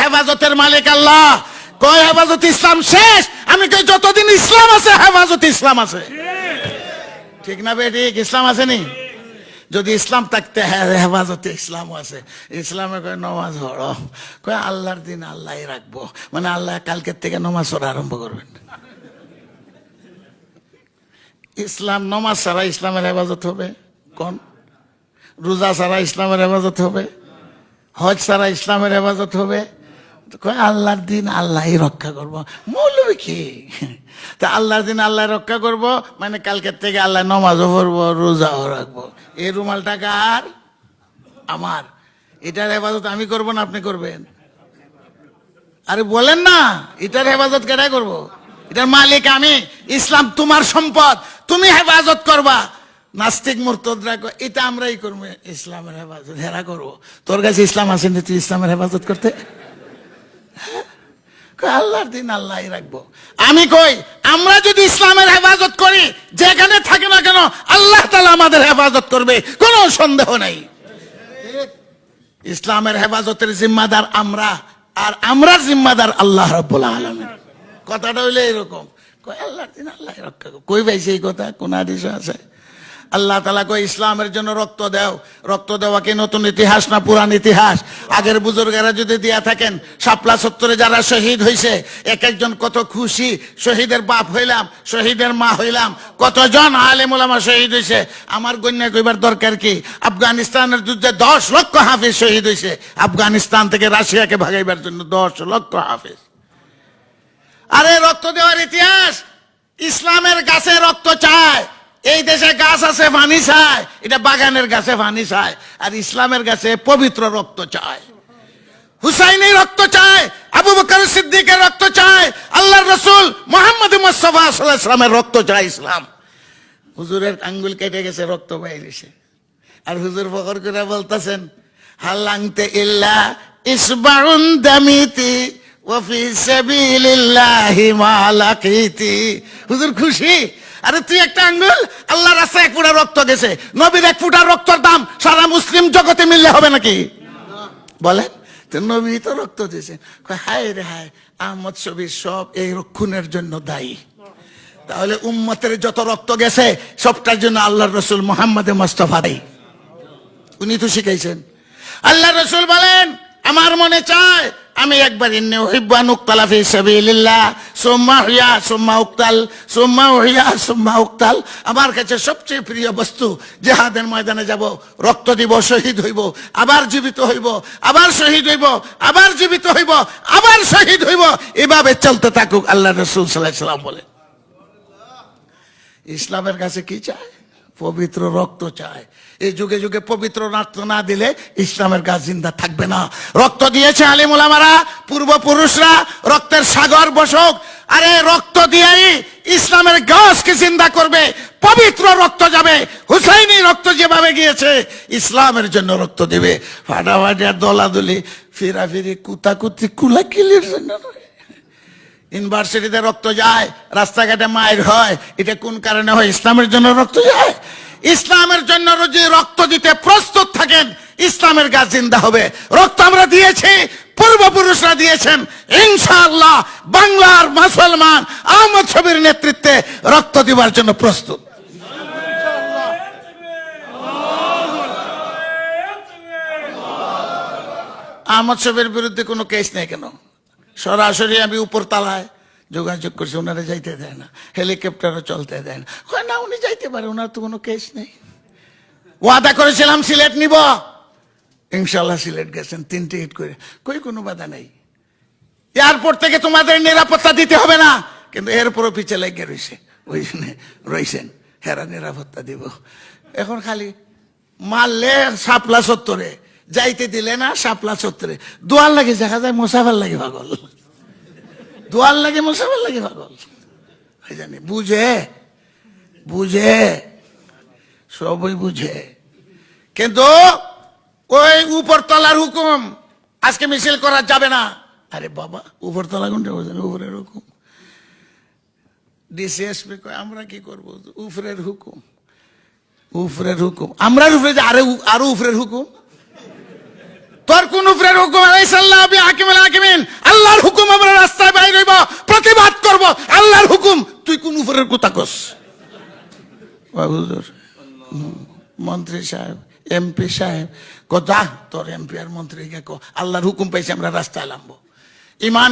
হেফাজতের মালিক আল্লাহ। কয় হেফাজত ইসলাম শেষ? আমি কই যতদিন ইসলাম আছে, হেফাজত ইসলাম আছে। ঠিক না বে, ঠিক? ইসলাম আসেনি যদি ইসলাম থাকতে হ্যাঁ হেফাজতে ইসলাম আছে। ইসলামে কয় নমাজ পড়ো কয় আল্লাহর দিন আল্লাহ রাখব। মানে আল্লাহ কালকের থেকে নমাজ পড়া আরম্ভ করবেন। ইসলাম নমাজ ছাড়া ইসলামের হেফাজত হবে? কোন? রোজা ছাড়া ইসলামের হেফাজত হবে? হজ সারা ইসলামের হেফাজত হবে? আল্লাহর দিন আল্লাহই রক্ষা করব। মৌলবী কি? তা আল্লাহর দিন আল্লাহ রক্ষা করব মানে কালকের থেকে আল্লাহ নমাজও পড়ব, রোজাও রাখব। এই রুমালটা কার আমার। এটার হেফাজত আমি করব না আপনি করবেন? আরে বলেন না, এটার হেফাজত কেটাই করব? এটার মালিক আমি। ইসলাম তোমার সম্পদ, তুমি হেফাজত করবা। নাস্তিক মুরতদরা এটা আমরাই করব, ইসলামের হেফাজত। হেরা করব। তোর কাছে ইসলাম আসেনি তুই ইসলামের হেফাজত করতে? হ্যাঁ? আল্লাহর দিন আল্লাহই রাখব। আমি কই, আমরা যদি ইসলামের হেফাজত করি, যেখানে থাকে না কেন, আল্লাহ তালা আমাদের হেফাজত করবে, কোনো সন্দেহ নেই। ইসলামের হেফাজতের জিম্মাদার আমরা, আর আমরা জিম্মাদার আল্লাহ রব্বুল আলমের কথাটা হইলে এরকম। কই আল্লাহর দিন আল্লাহ রক্ষা। কই পাইছে এই কথা? কোন হাদিসে আছে? আল্লাহ তালা কই ইসলামের জন্য রক্ত দেও। রক্ত দেওয়া কি নতুন ইতিহাস না পুরান ইতিহাস? আগের বুজুর্গেরা যদি দিয়া থাকেন, শাপলা সত্তরে যারা শহীদ হয়েছে এক একজন কত খুশি, শহীদের বাপ হইলাম, শহীদের মা হইলাম, কতজন আলেম ওলামা শহীদ হয়েছে আমার গণ্যা কইবার দরকার কি? আফগানিস্তানের যুদ্ধে দশ লক্ষ হাফিজ শহীদ হয়েছে আফগানিস্তান থেকে রাশিয়াকে ভাগাইবার জন্য দশ লক্ষ হাফিজ। আরে রক্ত দেওয়ার ইতিহাস! ইসলামের গাছে রক্ত চায়। এই দেশে গাছ আছে পানি চায়। এটা বাগানের গাছে পানি চায়। আর ইসলামের গাছে পবিত্র রক্ত চায়। হুসাইনি রক্ত চায়, আবু বকর সিদ্দিকের রক্ত চায়, আল্লাহর রসুল মোহাম্মদ মুস্তফা সাল্লামের রক্ত চায় ইসলাম। হুজুরের আঙ্গুল কেটে গেছে, রক্ত বাইরেছে আর হুজুর ফকর করে বলতেছেন হাল্লাংতে ইল্লা ইসবাউন দামিতি ওফি সাবিলিল্লাহি মা লাকিতি। হুজুর খুশি? আরে তুই একটা আঙ্গুল? আল্লাহ রাস্তায় এক ফুটা রক্ত গেছে। নবীর এক ফুটা রক্তর দাম সারা মুসলিম জগতে মিললে হবে নাকি? বলেন। নবী তো রক্ত দিয়েছেন হায় রে হায়, আহমদ ছবির সব এই রক্ষণের জন্য দায়ী। তাহলে উম্মতের যত রক্ত গেছে, সবটার জন্য আল্লাহ রসুল মোহাম্মদ মোস্তফা দেয় উনি তো শিখাইছেন। আল্লাহ রসুল বলেন, আমার মনে চায় আমি একবার ইন্নে উহিব্বান উক্তালা ফি সুম্মা হুইয়া সুম্মা উক্তাল, সুম্মা হুইয়া সুম্মা উক্তাল। আমার কাছে সবচেয়ে প্রিয় বস্তু, জেহাদের ময়দানে যাব, রক্ত দিব, শহীদ হইব, আবার জীবিত হইব, আবার শহীদ হইব, আবার জীবিত হইব, আবার শহীদ হইব। এভাবে চলতে থাকুক, আল্লাহ রসুল সাল্লাহ সাল্লাম বলেন। ইসলামের কাছে কি চায়? পবিত্র রক্ত চায়। এই যুগে যুগে পবিত্র রক্ত না দিলে ইসলামের গাছ জিন্দা থাকবে না। রক্ত দিয়েছে আলিমুলামারা পূর্বপুরুষরা, রক্তের সাগর বসক। আরে রক্ত দিয়েই ইসলামের গাছকে জিন্দা করবে। পবিত্র রক্ত যাবে। হুসাইনি রক্ত যেভাবে গিয়েছে, ইসলামের জন্য রক্ত দিবে। ফাটাফাটি আর দলাদলি, ফিরাফিরি, কুতাকুতি, কুলাকিলির জন্য নয়। ইউনিভার্সিটিতে রক্ত যায়, রাস্তাঘাটে মায়ের হয়, এটা কোন কারণে হয়? ইসলামের জন্য রক্ত যায়? ইসলামের জন্য যদি রক্ত দিতে প্রস্তুত থাকেন, ইসলামের গাছ জিন্দা হবে। রক্ত আমরা দিয়েছি, পূর্বপুরুষরা দিয়েছেন। ইনশাআল্লাহ বাংলার মুসলমান আহমদ ছবির নেতৃত্বে রক্ত দিবার জন্য প্রস্তুত। আহমদ ছবির বিরুদ্ধে কোনো কেস নেই কেন? সরাসরি আমি উপর তালায় যোগাযোগ করছি, ওনারা যাইতে দেয় না, হেলিকপ্টারও চলতে দেয় না। না, উনি যাইতে পারে, ওনার তো কোনো কেস নেই। ওয়াদা করেছিলাম, সিলেট নিব। ইনশাল্লাহ সিলেট গেছেন তিন টিকিট করে। কই, কোনো বাধা নেই। এয়ারপোর্ট থেকে তোমাদের নিরাপত্তা দিতে হবে না। কিন্তু এরপরও পিছে লেগে রয়েছে ওই জন্য রয়েছেন হেরা নিরাপত্তা দিব। এখন খালি মারলে সাপলা সত্তরে। যাইতে দিলে না সাপলা সত্তরে দোয়ার লাগে দেখা যায় মোসাফার লাগে পাগল। দোয়ার লাগে মোসাফার লাগে পাগল। জানি, বুঝে? বুঝে? সবই বুঝে। কিন্তু ওই উপরতলার হুকুম, আজকে মিছিল করা যাবে না। আরে বাবা, উপরতলা কোনটা বোঝেন উপরের হুকুম। ডিসিএসপি আমরা কি করব? উপরের হুকুম। উপরের হুকুম। আমরা উপরে আরে আরও উপরের হুকুম? তোর কোন উপরের হুকুম আলাইসাল্লাহ হাকিম আল্লাহর হুকুম আমরা রাস্তায় বাইরে হইব, প্রতিবাদ করব। আল্লাহর হুকুম, তুই কোন উপরের কথা কস? হুজুর, মন্ত্রী সাহেব, এমপি সাহেব কথা তোর এমপি আর মন্ত্রী কো, আল্লাহর হুকুম পাইছে আমরা রাস্তায় নামবো। ইমান